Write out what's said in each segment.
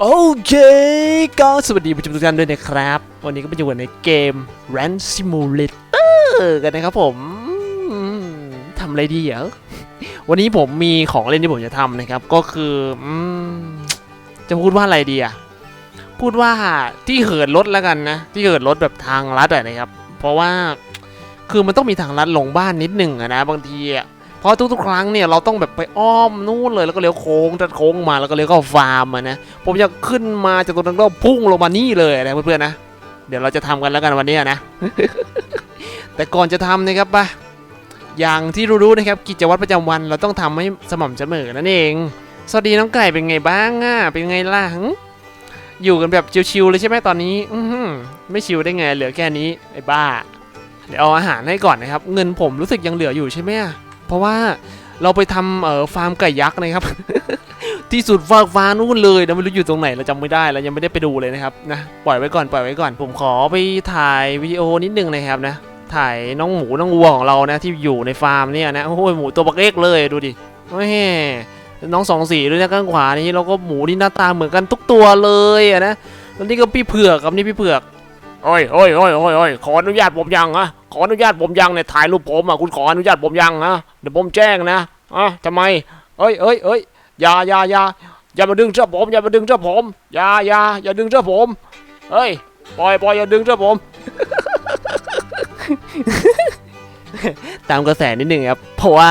โอเค ก็สวัสดีผู้ชมทุกท่านด้วยนะครับ วันนี้ก็มาอยู่กันในเกม Run Simulator กันนะครับผมทำอะไรดีเหรอวันนี้ผมมีของเล่นที่ผมจะทำนะครับ ก็คืออจะพูดว่าอะไรดีอะพูดว่าที่เหินรถแล้วกันนะ ที่เหินรถแบบทางลัดอะนะครับ เพราะว่าคือมันต้องมีทางลัดลงบ้านนิดหนึ่งอะนะ บางทีอะ เพราะทุกๆครั้งเนี่ยเราต้องแบบไปอ้อมนู่นเลยแล้วก็เลี้ยวโค้งตัดโค้งมาแล้วก็เลี้ยวเข้าฟาร์มอะนะผมจะขึ้นมาจากตรงนั้นก็พุ่งลงมานี่เลยนะเพื่อนๆนะเดี๋ยวเราจะทำกันแล้วกันวันนี้นะ แต่ก่อนจะทำนะครับปะอย่างที่รู้ๆนะครับกิจวัตรประจำวันเราต้องทำให้สม่ำเสมอนั่นเอง สวัสดีน้องไก่เป็นไงบ้างอะเป็นไงล่ะอยู่กันแบบชิวๆเลยใช่ไหมตอนนี้ อืไม่ชิวได้ไงเหลือแค่นี้ไอ้บ้า เดี๋ยวเอาอาหารให้ก่อนนะครับ เงินผมรู้สึกยังเหลืออยู่ใช่ไหมอะ เพราะว่าเราไปทำเอ่อฟาร์มไก่ยักษ์นะครับ ที่สุดฟากฟ้านู่นเลยนะไม่รู้อยู่ตรงไหนเราจำไม่ได้เรายังไม่ได้ไปดูเลยนะครับนะปล่อยไว้ก่อนปล่อยไว้ก่อน ผมขอไปถ่ายวิดีโอนิดนึงนะครับนะถ่ายน้องหมูน้องวัวของเรานะที่อยู่ในฟาร์มเนี่ยนะโอ้ยหมูตัวบักเล็กเลยดูดิแม่น้องสองสีด้วยนะข้างขวานี่แล้วก็หมูที่หน้าตาเหมือนกันทุกตัวเลยอะนะแล้วนี่ก็พี่เผือกครับนี่พี่เผือก โอ้ยโอ้ยโอ้ยโอ้ยโอ้ยขออนุญาตผมยังอะขออนุญาตผมยังเนี่ยถ่ายรูปผมอะคุณขออนุญาตผมยังนะเดี๋ยวผมแจ้งนะอะทำไม เอ้ยเอ้ยเอ้ยอย่าอย่าอย่าอย่ามาดึงเสื้อผมอย่ามาดึงเสื้อผมอย่าอย่าอย่าดึงเสื้อผมเฮ้ยปล่อยปล่อยอย่าดึงเสื้อผม ตามกระแสนิดหนึ่งครับเพราะว่า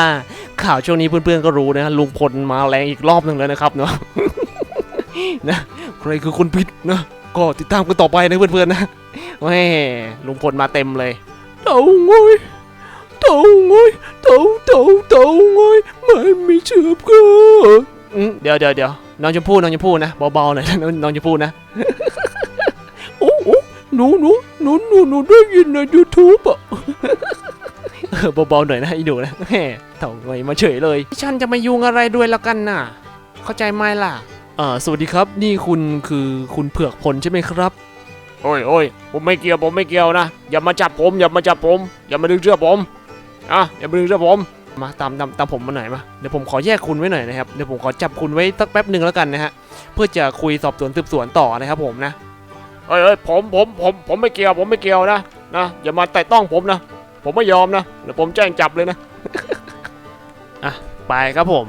ข่าวช่วงนี้เพื่อนๆก็รู้นะลุงพลมาแรงอีกรอบหนึ่งแล้วนะครับเนาะนะใครคือคนผิดนะก็ติดตามกันต่อไปนะเพื่อนๆนะ แหม่ลุงพลมาเต็มเลยเต่างอยเต่างอยเต่าเต่าเต่างอยไม่มีเชือกก็อืมเดี๋ยวเดี๋ยวเดี๋ยวน้องชมพู่น้องชมพู่นะเบาๆหน่อยนะน้องน้องชมพู่นะโอ้โอ้หนูหนูหนูหนูหนูได้ยินในยูทูบอะเออเบาๆหน่อยนะไอ้หนูนะแหมเถ่าไงมาเฉยเลยฉันจะมายุ่งอะไรด้วยละกันน่ะ เข้าใจไหมล่ะเออสวัสดีครับ นี่คุณคือคุณเผือกพลใช่ไหมครับ โอ้ยโอ้ยผมไม่เกี่ยวผมไม่เกี่ยวนะ อย่ามาจับผมอย่ามาจับผม อย่ามาดึงเสื้อผมอะอย่ามาดึงเสื้อผมมาตามตามตามผมมาหน่อยมาเดี๋ยวผมขอแยกคุณไว้หน่อยนะครับเดี๋ยวผมขอจับคุณไว้สักแป๊บหนึ่งแล้วกันนะฮะเพื่อจะคุยสอบสวนสืบสวนต่อนะครับผมนะเอ้ยเอ้ยผมผมผมผมไม่เกี่ยวผมไม่เกี่ยวนะนะอย่ามาแตะต้องผมนะ ผมไม่ยอมนะเดี๋ยวผมแจ้งจับเลยนะไปครับผม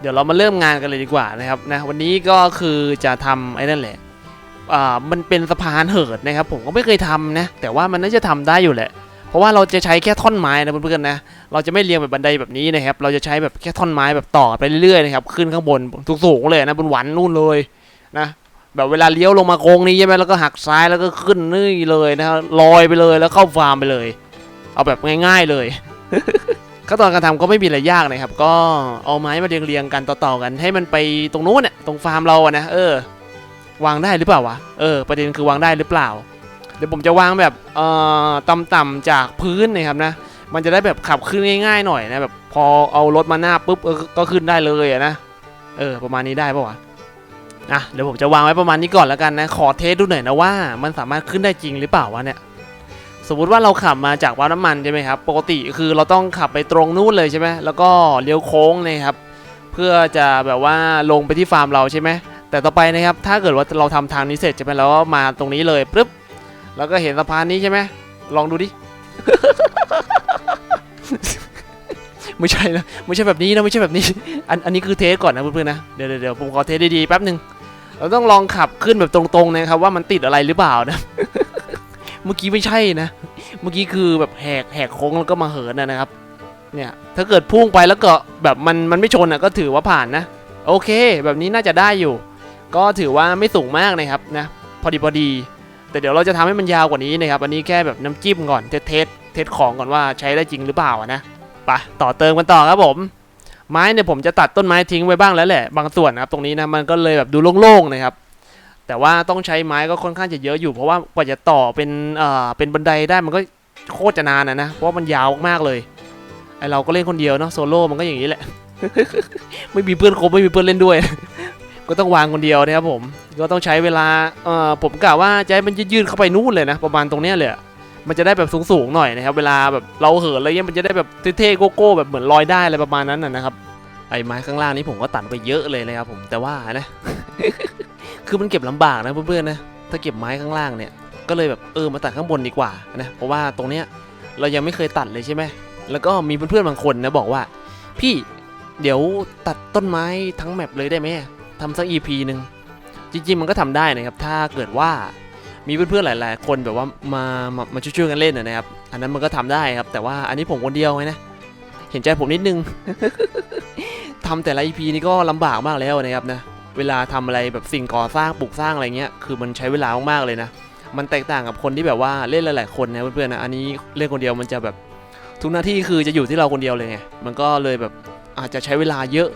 เดี๋ยวเรามาเริ่มงานกันเลยดีกว่านะครับนะวันนี้ก็คือจะทำไอ้นั่นแหละอ่า มันเป็นสะพานเหินนะครับ ผมก็ไม่เคยทำนะ แต่ว่ามันน่าจะทำได้อยู่แหละ เพราะว่าเราจะใช้แค่ท่อนไม้นะเพื่อนๆนะ เราจะไม่เรียงแบบบันไดแบบนี้นะครับ เราจะใช้แบบแค่ท่อนไม้แบบต่อไปเรื่อยๆนะครับ ขึ้นข้างบนสูงๆเลยนะบนหวันนู่นเลยนะ แบบเวลาเลี้ยวลงมาโค้งนี้ใช่ไหมแล้วก็หักซ้ายแล้วก็ขึ้นนี่เลยนะลอยไปเลยแล้วเข้าฟาร์มไปเลย เอาแบบง่าย ๆเลยขั้นตอนการทำก็ไม่มีอะไรยากนะครับ ก็เอาไม้มาเรียงๆกันต่อๆกันให้มันไปตรงนู้นเนี่ยตรงฟาร์มเราอะนะเออ วางได้หรือเปล่าวะ เออ ประเด็นคือวางได้หรือเปล่า เดี๋ยวผมจะวางแบบเอ่อต่ำๆจากพื้นนะครับนะ มันจะได้แบบขับขึ้นง่ายๆหน่อยนะแบบพอเอารถมาหน้าปุ๊บก็ขึ้นได้เลยนะ เออ ประมาณนี้ได้ปะวะอะเดี๋ยวผมจะวางไว้ประมาณนี้ก่อนแล้วกันนะ ขอเทสดูหน่อยนะว่า มันสามารถขึ้นได้จริงหรือเปล่าวะเนี่ย สมมติว่าเราขับมาจากปั๊มน้ำมันใช่ไหมครับ ปกติคือเราต้องขับไปตรงนู้นเลยใช่ไหมแล้วก็เลี้ยวโค้งนะครับ เพื่อจะแบบว่าลงไปที่ฟาร์มเราใช่ไหม แต่ต่อไปนะครับถ้าเกิดว่าเราทำทางนี้เสร็จใช่ไหมเราก็มาตรงนี้เลยปึ๊บแล้วก็เห็นสะพานนี้ใช่ไหมลองดูดิไม่ใช่นะไม่ใช่แบบนี้นะไม่ใช่แบบนี้ อันอันนี้คือเทสก่อนนะเพื่อนๆนะเดี๋ยวเดี๋ยวเดี๋ยวผมขอเทสดีๆแป๊บหนึ่งเราต้องลองขับขึ้นแบบตรงๆนะครับว่ามันติดอะไรหรือเปล่านะเมื่อกี้ไม่ใช่นะ เมื่อกี้คือแบบแหกแหกโค้งแล้วก็มาเหินนะนะครับ เนี่ยถ้าเกิดพุ่งไปแล้วก็แบบมันมันไม่ชนอะก็ถือว่าผ่านนะ โอเค แบบนี้น่าจะได้อยู่ ก็ถือว่าไม่สูงมากนะครับนะพอดีพอดี แต่เดี๋ยวเราจะทำให้มันยาวกว่านี้นะครับ อันนี้แค่แบบน้ำจิ้มก่อนเทสเทสเทสของก่อนว่าใช้ได้จริงหรือเปล่าอะนะไปต่อเติมกันต่อครับผม ไม้เนี่ยผมจะตัดต้นไม้ทิ้งไว้บ้างแล้วแหละ บางส่วนนะครับตรงนี้นะมันก็เลยแบบดูโล่งๆนะครับแต่ว่าต้องใช้ไม้ก็ค่อนข้างจะเยอะอยู่เพราะว่ากว่าจะต่อเป็นเอ่อเป็นบันไดได้มันก็โคตรจะนานนะนะเพราะว่ามันยาวมากๆเลยไอเราก็เล่นคนเดียวเนาะโซโล่มันก็อย่างนี้แหละ ไม่มีเพื่อนคบไม่มีเพื่อนเล่นด้วย ก็ต้องวางคนเดียวนะครับผม ก็ต้องใช้เวลาเอ่อผมกะว่าจะให้มันยืดเข้าไปนู่นเลยนะ ประมาณตรงเนี้ยเลยมันจะได้แบบสูงๆหน่อยนะครับ เวลาแบบเราเหินอะไรเงี้ยมันจะได้แบบเท่ๆโก้ๆแบบเหมือนลอยได้อะไรประมาณนั้นนะครับ ไอ้ไม้ข้างล่างนี้ผมก็ตัดไปเยอะเลยนะครับผมแต่ว่านะ คือมันเก็บลำบากนะเพื่อนๆนะถ้าเก็บไม้ข้างล่างเนี่ยก็เลยแบบเออมาตัดข้างบนดีกว่านะเพราะว่าตรงเนี้ยเรายังไม่เคยตัดเลยใช่ไหมแล้วก็มีเพื่อนๆบางคนนะบอกว่า พี่เดี๋ยวตัดต้นไม้ทั้งแมปเลยได้ไหม ทำสัก EP หนึ่งจริงๆมันก็ทำได้นะครับ ถ้าเกิดว่ามีเพื่อนๆหลาย ๆ คนแบบว่ามามามาช่วยๆกันเล่นนะครับ อันนั้นมันก็ทำได้ครับ แต่ว่าอันนี้ผมคนเดียวไงนะ เห็นใจผมนิดนึงทำแต่ละ EP นี่ก็ลำบากมากแล้วนะครับนะ เวลาทำอะไรแบบสิ่งก่อสร้างปลูกสร้างอะไรเงี้ย คือมันใช้เวลามากๆเลยนะ มันแตกต่างกับคนที่แบบว่าเล่นหลายๆคนนะเพื่อนๆนะ อันนี้เล่นคนเดียวมันจะแบบทุกหน้าที่คือจะอยู่ที่เราคนเดียวเลยไง มันก็เลยแบบอาจจะใช้เวลาเยอะ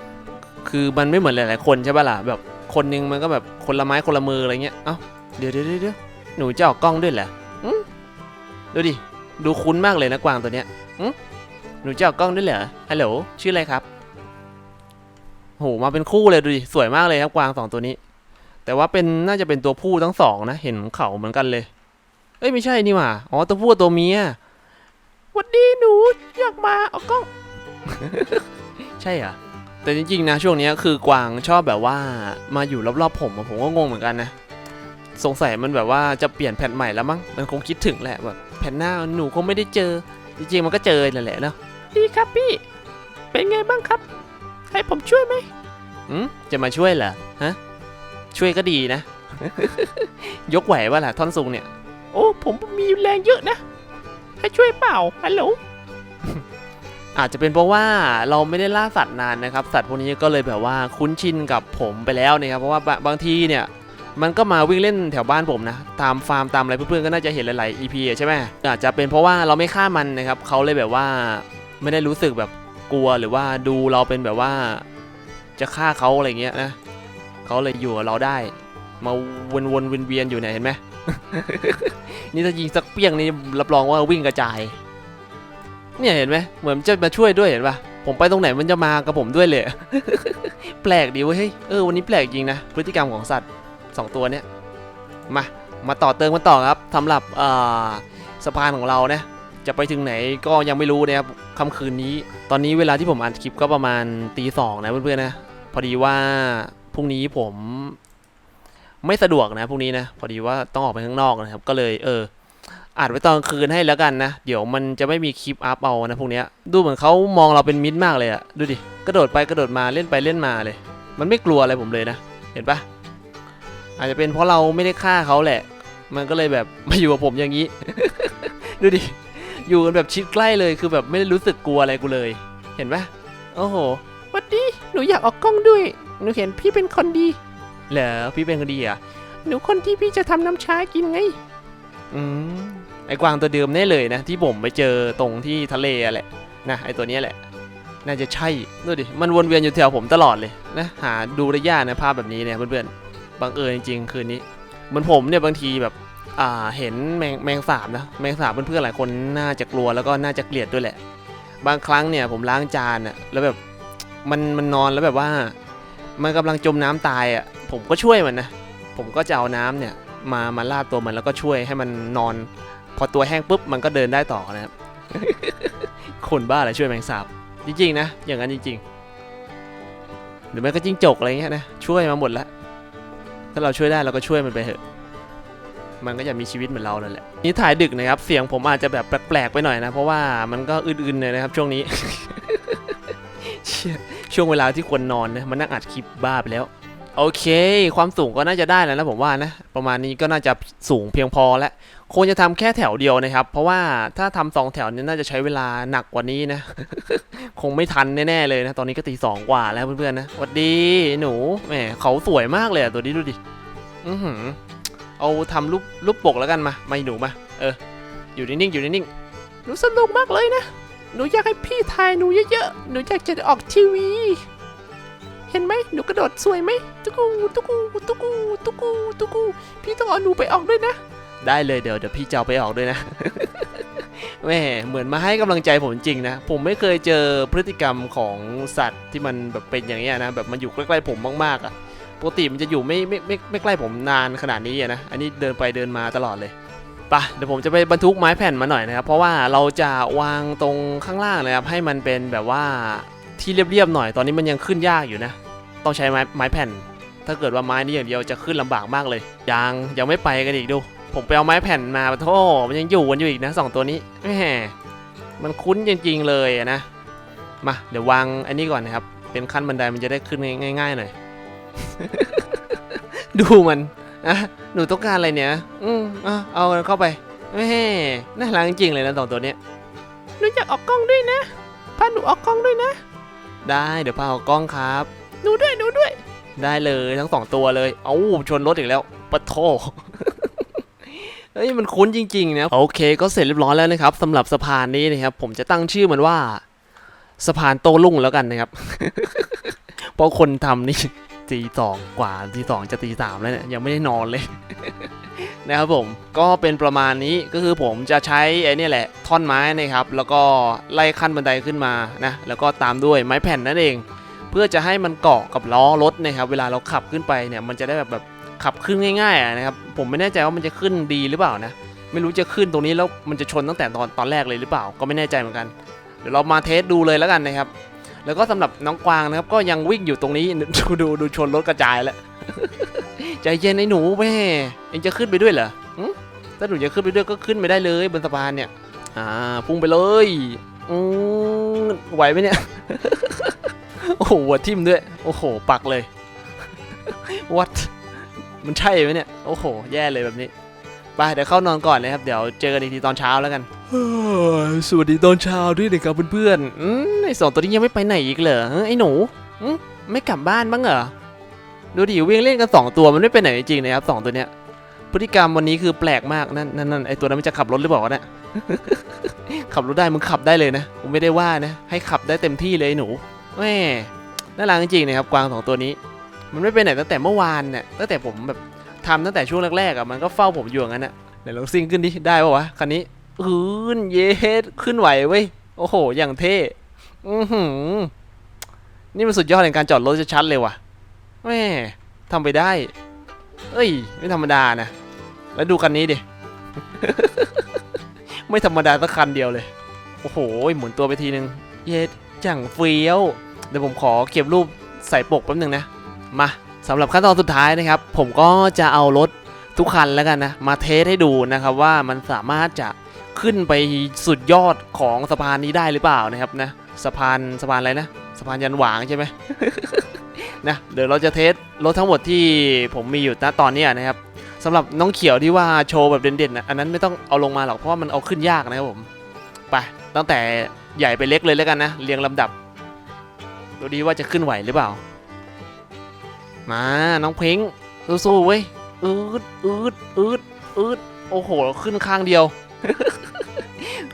คือมันไม่เหมือนหลาย ๆ คนใช่ปะล่ะแบบคนนึงมันก็แบบคนละไม้คนละมืออะไรเงี้ยเอ้าเดี๋ยวเดี๋ยวเดี๋ยวหนูจะออกกล้องด้วยเหรอดูดิดูคุ้นมากเลยนะกวางตัวเนี้ยหนูจะออกกล้องด้วยเหรอฮัลโหลชื่ออะไรครับโหมาเป็นคู่เลยดูดิสวยมากเลยครับกวางสองตัวนี้ แต่ว่าเป็นน่าจะเป็นตัวผู้ทั้งสองนะเห็นเขาเหมือนกันเลย เอ้ยไม่ใช่นี่หว่าอ๋อตัวผู้ตัวเมียวัดดีหนูอยากมาเอากล้อง ใช่เหรอ แต่จริงๆนะช่วงเนี้ยคือกวางชอบแบบว่ามาอยู่รอบๆผมอะผมก็งงเหมือนกันนะสงสัยมันแบบว่าจะเปลี่ยนแผ่นใหม่แล้วมั้งมันคงคิดถึงแหละแบบแผ่นหน้าหนูคงไม่ได้เจอ จริงๆมันก็เจอนั่นแหละเนาะดีครับพี่ เป็นไงบ้างครับ ให้ผมช่วยไหมอืมจะมาช่วยเหรอฮะช่วยก็ดีนะ ยกไหวว่าล่ะท่อนซุงเนี่ย โอ้ผมมีแรงเยอะนะ ให้ช่วยเปล่าฮัลโหล อาจจะเป็นเพราะว่าเราไม่ได้ล่าสัตว์นานนะครับ สัตว์พวกนี้ก็เลยแบบว่าคุ้นชินกับผมไปแล้วนะครับ เพราะว่าบางทีเนี่ยมันก็มาวิ่งเล่นแถวบ้านผมนะ ตามฟาร์มตามอะไรเพื่อนๆก็น่าจะเห็นหลายๆ EP ใช่ไหมอาจจะเป็นเพราะว่าเราไม่ฆ่ามันนะครับเขาเลยแบบว่าไม่ได้รู้สึกแบบกลัวหรือว่าดูเราเป็นแบบว่า จะฆ่าเขาอะไรเงี้ยนะเขาเลยอยู่กับเราได้ มาวนๆเวียนๆอยู่เนี่ยเห็นไหมนี่ถ้ายิงสักเปี้ยงนี่รับรองว่าวิ่งกระจาย เนี่ยเห็นไหมเหมือนจะมาช่วยด้วยเห็นปะผมไปตรงไหนมันจะมากับผมด้วยเลย แปลกดีเว้ยเฮ้ยเออวันนี้แปลกจริงนะ พฤติกรรมของสัตว์สองตัวเนี้ยมามาต่อเติมกันต่อครับสำหรับสะพานของเราเนะจะไปถึงไหนก็ยังไม่รู้นะครับค่ำคืนนี้ ตอนนี้เวลาที่ผมอัดคลิปก็ประมาณตีสองนะเพื่อนๆนะพอดีว่าพรุ่งนี้ผมไม่สะดวกนะพรุ่งนี้นะพอดีว่าต้องออกไปข้างนอกนะครับ ก็เลยเออ อัดไว้ตอนคืนให้แล้วกันนะ เดี๋ยวมันจะไม่มีคลิปอัพเอานะพวกเนี้ยดูเหมือนเขามองเราเป็นมิตรมากเลยอะดูดิกระโดดไปกระโดดมาเล่นไปเล่นมาเลย มันไม่กลัวอะไรผมเลยนะ เห็นปะอาจจะเป็นเพราะเราไม่ได้ฆ่าเขาแหละ มันก็เลยแบบมาอยู่กับผมอย่างนี้ ดูดิอยู่กันแบบชิดใกล้เลยคือแบบไม่ได้รู้สึกกลัวอะไรกูเลย เห็นปะโอ้โหวัดดีหนูอยากออกกล้องด้วยหนูเห็นพี่เป็นคนดีเหรอพี่เป็นคนดีอะหนูคนที่พี่จะทำน้ำชากินไง อืม อ้กวางตัวเดิมแน่เลยนะ ที่ผมไปเจอตรงที่ทะเลอะแหละนะไอ้ตัวนี้แหละ น่าจะใช่ดูดิมันวนเวียนอยู่แถวผมตลอดเลยนะหาดูได้ยากนะภาพแบบนี้เนี่ยเพื่อนๆบังเอิญจริงๆคืนนี้เหมือนผมเนี่ยบางทีแบบอ่าเห็นแมงแมงสาบนะแมงสาบเพื่อนๆหลายคนน่าจะกลัวแล้วก็น่าจะเกลียดด้วยแหละ บางครั้งเนี่ยผมล้างจานอะแล้วแบบมันมันนอนแล้วแบบว่า มันกำลังจมน้ำตายอะผมก็ช่วยมันนะผมก็จะเอาน้ำเนี่ยมามาลาดตัวมันแล้วก็ช่วยให้มันนอน อตัวแห้งปุ๊บมันก็เดินได้ต่อนะครับ คนบ้าอะไรช่วยแมงสาบ จริงๆนะ อย่างนั้นจริง ๆ หรือไม่ก็จิ้งจกอะไรเงี้ยนะ ช่วยมาหมดแล้ว ถ้าเราช่วยได้เราก็ช่วยมันไปเถอะ มันก็จะมีชีวิตเหมือนเรานั่นแหละ นี่ถ่ายดึกนะครับ เสียงผมอาจจะแบบแปลกๆไปหน่อยนะ เพราะว่ามันก็อื่นๆเลยนะครับ ช่วงนี้ ช่วงเวลาที่ควรนอนนะมันนั่งอัดคลิปบ้าไปแล้วโอเค ความสูงก็น่าจะได้แล้วนะผมว่านะ ประมาณนี้ก็น่าจะสูงเพียงพอแล้ว คงจะทำแค่แถวเดียวนะครับ เพราะว่าถ้าทำสองแถวนี้น่าจะใช้เวลาหนักกว่านี้นะ คงไม่ทันแน่ๆเลยนะ ตอนนี้ก็ตีสองกว่าแล้วเพื่อนๆนะสวัสดีหนูแหมเขาสวยมากเลยอะตัวนี้ดูดิอือหือเอาทำรูปรูปปกแล้วกันมามาหนูมา เออ อยู่นิ่งๆอยู่นิ่งๆหนูสนุกมากเลยนะ หนูอยากให้พี่ถ่ายหนูเยอะๆ หนูอยากจะออกทีวี เห็นไหมหนูกระโดดสวยไหมตุกูตุกูตุกูตุกูตุกู พี่ต้องเอาหนูไปออกด้วยนะ ได้เลยเดี๋ยวเดี๋ยวพี่จะเอาไปออกด้วยนะแม่เหมือนมาให้กำลังใจผมจริงนะ ผมไม่เคยเจอพฤติกรรมของสัตว์ที่มันแบบเป็นอย่างเงี้นะ แบบมันอยู่ใกล้ๆผมมากๆอะ่ะปกติมันจะอยู่ไม่ไม่ไม่ไม่ใกล้ผมนานขนาดนี้อะนะ อันนี้เดินไปเดินมาตลอดเลยปะเดี๋ยวผมจะไปบรรทุกไม้แผ่นมาหน่อยนะครับ เพราะว่าเราจะวางตรงข้างล่างนะครับ ให้มันเป็นแบบว่าที่เรียบๆหน่อย ตอนนี้มันยังขึ้นยากอยู่นะ ต้องใช้ไม้ไม้แผ่น ถ้าเกิดว่าไม้นี้อย่างเดียวจะขึ้นลำบากมากเลย ยังยังไม่ไปกันอีกดู ผมไปเอาไม้แผ่นมาปะโทมันยังอยู่กันอยู่อีกนะสองตัวนี้แหมมันคุ้นจริงๆเลยอะนะ มาเดี๋ยววางอันนี้ก่อนนะครับ เป็นขั้นบันไดมันจะได้ขึ้นง่ายๆหน่อย ดูมันอะหนูต้องการอะไรเนี่ย อืมอะเอาเข้าไปแหม่น่ารักจริงๆเลยนะสองตัวเนี้ยหนูอยากออกกล้องด้วยนะ พาหนูออกกล้องด้วยนะ ได้เดี๋ยวพาออกกล้องครับ หนูด้วยหนูด้วย ได้เลยทั้งสองตัวเลย เอ้าชนรถอีกแล้วปะโท เฮ้ยมันคุ้นจริงๆนะโอเค ก็เสร็จเรียบร้อยแล้วนะครับสำหรับสะพานนี้นะครับ ผมจะตั้งชื่อมันว่าสะพานโตลุ่งแล้วกันนะครับ เพราะคนทำนี่ตีสองกว่าตีสองจะตีสามแล้วเนี่ยยังไม่ได้นอนเลย นะครับผมก็เป็นประมาณนี้ก็คือผมจะใช้ไอ้นี่แหละ ท่อนไม้นะครับ แล้วก็ไล่ขั้นบันไดขึ้นมานะแล้วก็ตามด้วยไม้แผ่นนั่นเอง เพื่อจะให้มันเกาะกับล้อรถนะครับ เวลาเราขับขึ้นไปเนี่ยมันจะได้แบบแบบ ขับขึ้นง่ายๆอะนะครับผมไม่แน่ใจว่ามันจะขึ้นดีหรือเปล่านะไม่รู้จะขึ้นตรงนี้แล้วมันจะชนตั้งแต่ตอนตอนแรกเลยหรือเปล่าก็ไม่แน่ใจเหมือนกัน เดี๋ยวเรามาเทสดูเลยแล้วกันนะครับ แล้วก็สำหรับน้องกวางนะครับ ก็ยังวิ่งอยู่ตรงนี้ดูดูดูชนรถกระจายแล้วใจเย็นไอ้หนูแม่เองจะขึ้นไปด้วยเหรอถ้าหนูจะขึ้นไปด้วยก็ขึ้นไปได้เลยบนสะพานเนี่ย อ่าพุ่งไปเลยอืมไหวไหมเนี่ยโอ้โหหัวทิ่มด้วย โอ้โห ปักเลยวัด มันใช่ไหมเนี่ย โอ้โห แย่เลยแบบนี้ ไป เดี๋ยวเข้านอนก่อนนะครับ เดี๋ยวเจอกันอีกทีตอนเช้าแล้วกันสวัสดีตอนเช้าด้วยนะครับเพื่อนๆอืมไอสองตัวนี้ยังไม่ไปไหนอีกเหรอเอ้ยไอหนูอืมไม่กลับบ้านบ้างเหรอ ดูดิวิ่งเล่นกันสองตัวมันไม่ไปไหนจริงๆนะครับสองตัวเนี้ย พฤติกรรมวันนี้คือแปลกมาก นั่นนั่นนั่นไอตัวนั้นมันจะขับรถหรือเปล่าวะเนี่ยขับรถได้มึงขับได้เลยนะกูไม่ได้ว่านะ ให้ขับได้เต็มที่เลยไอ้หนูแม่น่ารักจริงๆนะครับกวางสองตัวนี้ มันไม่ไปไหนตั้งแต่เมื่อวานเนี่ยตั้งแต่ผมแบบทำตั้งแต่ช่วงแรกๆอะมันก็เฝ้าผมอยู่งั้นอะเดี๋ยวลองซิ่งขึ้นดิได้ปะวะคันนี้อืนเยสขึ้นไหวเว้ยโอ้โห อย่างเท่อือหือนี่มันสุดยอดในการจอดรถชัดๆเลยว่ะแม่ทำไปได้ เอ้ย ไม่ธรรมดานะ แล้วดูคันนี้ดิ ไม่ธรรมดาสักคันเดียวเลย โอ้โห หมุนตัวไปทีนึง เย็ดจังเฟี้ยว เดี๋ยวผมขอเก็บรูปใส่ปกแป๊บนึงนะ มาสำหรับขั้นตอนสุดท้ายนะครับ ผมก็จะเอารถทุกคันแล้วกันนะมาเทสให้ดูนะครับว่ามันสามารถจะขึ้นไปสุดยอดของสะพานนี้ได้หรือเปล่านะครับนะสะพานสะพานอะไรนะสะพานยันหวางใช่ไหมนะเดี๋ยวเราจะเทสรถทั้งหมดที่ผมมีอยู่ณตอนนี้นะครับสำหรับน้องเขียวที่ว่าโชว์แบบเด่นๆนะอันนั้นไม่ต้องเอาลงมาหรอกเพราะว่ามันเอาขึ้นยากนะครับผมไปตั้งแต่ใหญ่ไปเล็กเลยแล้วกันนะเรียงลำดับดูดีว่าจะขึ้นไหวหรือเปล่า มาน้องเพ้งสู้ๆเว้ยอืดอืดอืดอืดโอ้โห ขึ้นข้างเดียว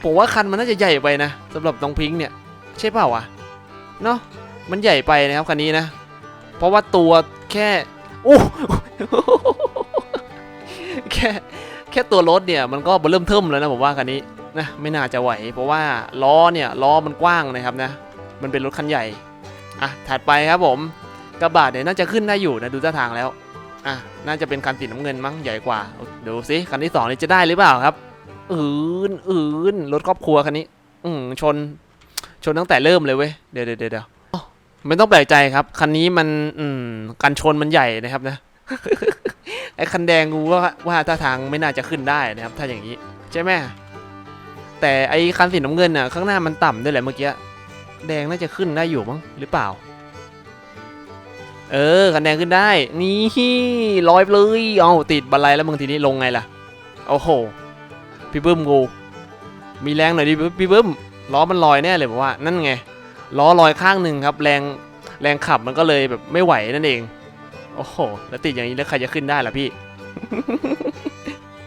ผมว่าคันมันน่าจะใหญ่ไปนะสำหรับน้องพิงค์เนี่ย ใช่เปล่าวะเนาะมันใหญ่ไปนะครับคันนี้นะ เพราะว่าตัวแค่โอ้แค่แค่ตัวรถเนี่ยมันก็เริ่มเทิมแล้วนะผมว่าคันนี้นะไม่น่าจะไหว เพราะว่าล้อเนี่ยล้อมันกว้างนะครับนะ มันเป็นรถคันใหญ่อะถัดไปครับผม กระบะเนี่ยน่าจะขึ้นได้อยู่นะดูท่าทางแล้ว อะน่าจะเป็นคันสีน้ำเงินมั้งใหญ่กว่าดูสิคันที่สองนี่จะได้หรือเปล่าครับอืนอืนรถครอบครัวคันนี้ อืมชน ชนตั้งแต่เริ่มเลยเว้ยเดี๋ยวเดี๋ยวเดี๋ยวไม่ต้องแปลกใจครับ คันนี้มันอืมกันชนมันใหญ่นะครับนะไอ้คันแดงกูว่าว่าท่าทางไม่น่าจะขึ้นได้นะครับ ถ้าอย่างนี้ใช่ไหมแต่ไอ้คันสีน้ำเงินน่ะข้างหน้ามันต่ำด้วยแหละเมื่อกี้แดงน่าจะขึ้นได้อยู่มั้งหรือเปล่า เออคันแดงขึ้นได้ นี่ลอยเลย เอาติดบันไลแล้วมึงทีนี้ลงไงล่ะ โอ้โห พี่บึ้มกู มีแรงหน่อยดิพี่บึ้ม ล้อมันลอยแน่เลยบอกว่า นั่นไง ล้อลอยข้างหนึ่งครับ แรง แรงขับมันก็เลยแบบไม่ไหวนั่นเอง โอ้โห แล้วติดอย่างนี้แล้วใครจะขึ้นได้ล่ะพี่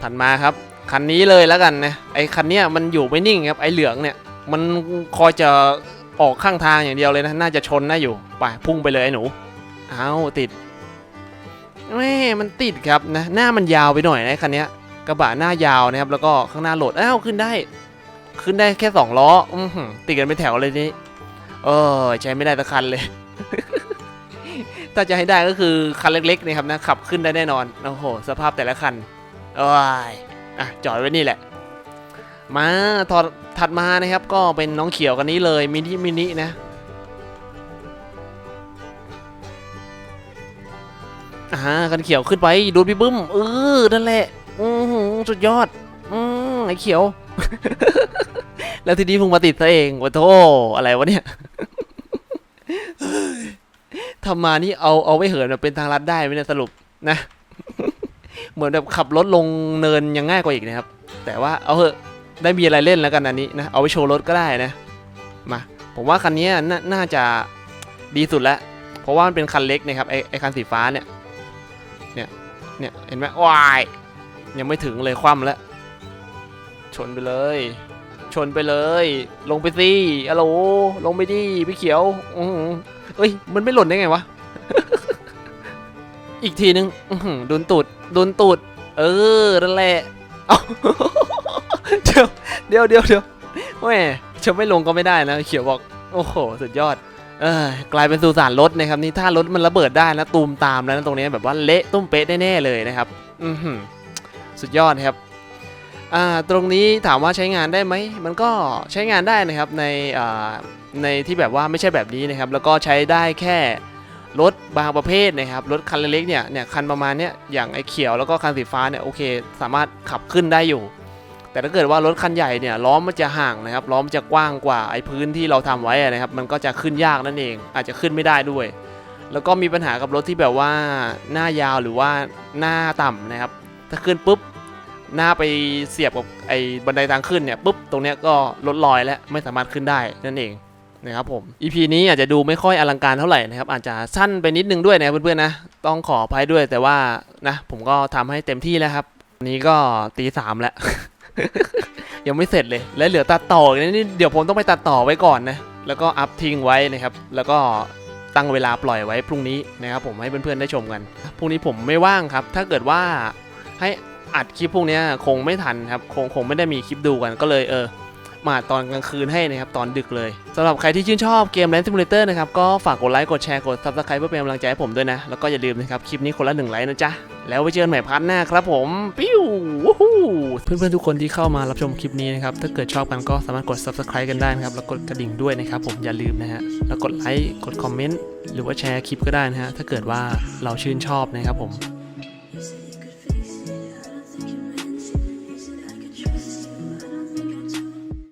ถัดมาครับ คันนี้เลยแล้วกันนะ ไอคันเนี้ยมันอยู่ไม่นิ่งครับ ไอเหลืองเนี่ย มันคอยจะออกข้างทางอย่างเดียวเลยนะ น่าจะชนได้อยู่ ไปพุ่งไปเลยไอหนู เอาติดแม่มันติดครับนะหน้ามันยาวไปหน่อยนะคันนี้กระบะหน้ายาวนะครับแล้วก็ข้างหน้าโหลดอ้าวขึ้นได้ ขึ้นได้แค่สองล้ออืติดกันเป็นแถวเลยนี่เออใช้ไม่ได้สักคันเลย ถ้าจะให้ได้ก็คือคันเล็กๆนี่ครับนะขับขึ้นได้แน่นอนโอ้โหสภาพแต่ละคันโอ้ยอะจอดไว้นี่แหละ มาถอดถัดมานะครับก็เป็นน้องเขียวกันนี้เลยมินิมินินะ อ่าคันเขียวขึ้นไปดูดพี่บึ้มเออนั่นแหละอือสุดยอดอืมไอ้เขียว แล้วทีนี้มึงมาติดซะเองวะโธ่อะไรวะเนี่ยทำมานี่เอาเอาไว้เหินแบบเป็นทางลัดได้ไหมเนี่ยสรุปนะ เหมือนแบบขับรถลงเนินยังง่ายกว่าอีกนะครับ แต่ว่าเอาเหอะได้มีอะไรเล่นแล้วกันอันนี้นะเอาไว้โชว์รถก็ได้นะมาผมว่าคันนี้นาน่าจะดีสุดแล้ว เพราะว่ามันเป็นคันเล็กนะครับไอไอคันสีฟ้าเนี่ย เนี่ยเห็นไหมวายยังไม่ถึงเลยคว่ำแล้ว ชนไปเลย ชนไปเลย ลงไปสิอะโลลงไปดิพี่เขียวอือเอ้ย มันไม่หล่นได้ไงวะ อีกทีนึงโดนตูดโดนตูด เออนั่นแหละเอาเดี๋ยวเดี๋ยวเดี๋ยวเดี๋ยวแม่จะไม่ลงก็ไม่ได้นะเขียวบอก โอ้โห สุดยอด เออกลายเป็นสุสานรถนะครับนี่ถ้ารถมันระเบิดได้นะตูมตามแล้วนะตรงนี้แบบว่าเละตุ้มเป๊ะแน่ๆเลยนะครับอือสุดยอดครับอ่าตรงนี้ถามว่าใช้งานได้ไหมมันก็ใช้งานได้นะครับในอ่าในที่แบบว่าไม่ใช่แบบนี้นะครับ แล้วก็ใช้ได้แค่รถบางประเภทนะครับรถคันเล็กเนี่ยเนี่ยคันประมาณเนี้ยอย่างไอ้เขียวแล้วก็คันสีฟ้าเนี่ยโอเค สามารถขับขึ้นได้อยู่ แต่ถ้าเกิดว่ารถคันใหญ่เนี่ยล้อมันจะห่างนะครับล้อมันจะกว้างกว่าไอ้พื้นที่เราทำไว้นะครับ มันก็จะขึ้นยากนั่นเอง อาจจะขึ้นไม่ได้ด้วย แล้วก็มีปัญหากับรถที่แบบว่าหน้ายาวหรือว่าหน้าต่ำนะครับ ถ้าขึ้นปุ๊บหน้าไปเสียบกับไอ้บันไดทางขึ้นเนี่ยปุ๊บตรงเนี้ยก็ลดลอยแล้วไม่สามารถขึ้นได้นั่นเองนะครับผม EP นี้อาจจะดูไม่ค่อยอลังการเท่าไหร่นะครับ อาจจะสั้นไปนิดนึงด้วยนะเพื่อนๆนะ ต้องขออภัยด้วยแต่ว่านะผมก็ทำให้เต็มที่แล้วครับนนี้ก็ตีสามแล้ว ยังไม่เสร็จเลย และเหลือตัดต่ออีกนะนี่เดี๋ยวผมต้องไปตัดต่อไว้ก่อนนะ แล้วก็อัพทิ้งไว้นะครับ แล้วก็ตั้งเวลาปล่อยไว้พรุ่งนี้นะครับผมให้เพื่อนๆได้ชมกัน พรุ่งนี้ผมไม่ว่างครับ ถ้าเกิดว่าให้อัดคลิปพวกนี้คงไม่ทันครับ คงคงไม่ได้มีคลิปดูกันก็เลยเออ มาตอนกลางคืนให้นะครับ ตอนดึกเลยสำหรับใครที่ชื่นชอบเกม Land Simulator นะครับ ก็ฝากกดไลค์ กดแชร์ กด Subscribe เพื่อเป็นกำลังใจให้ผมด้วยนะ แล้วก็อย่าลืมนะครับ คลิปนี้คนละหนึ่งไลค์นะจ๊ะ แล้วไว้เจอกันใหม่พาร์ทหน้าครับผม ปิ้ววู้ฮู้เพื่อนๆทุกคนที่เข้ามารับชมคลิปนี้นะครับ ถ้าเกิดชอบกันก็สามารถกด Subscribe กันได้นะครับ แล้วกดกระดิ่งด้วยนะครับผมอย่าลืมนะฮะ แล้วกดไลค์ กดคอมเมนต์ หรือว่าแชร์คลิปก็ได้นะฮะ ถ้าเกิดว่าเราชื่นชอบนะครับผม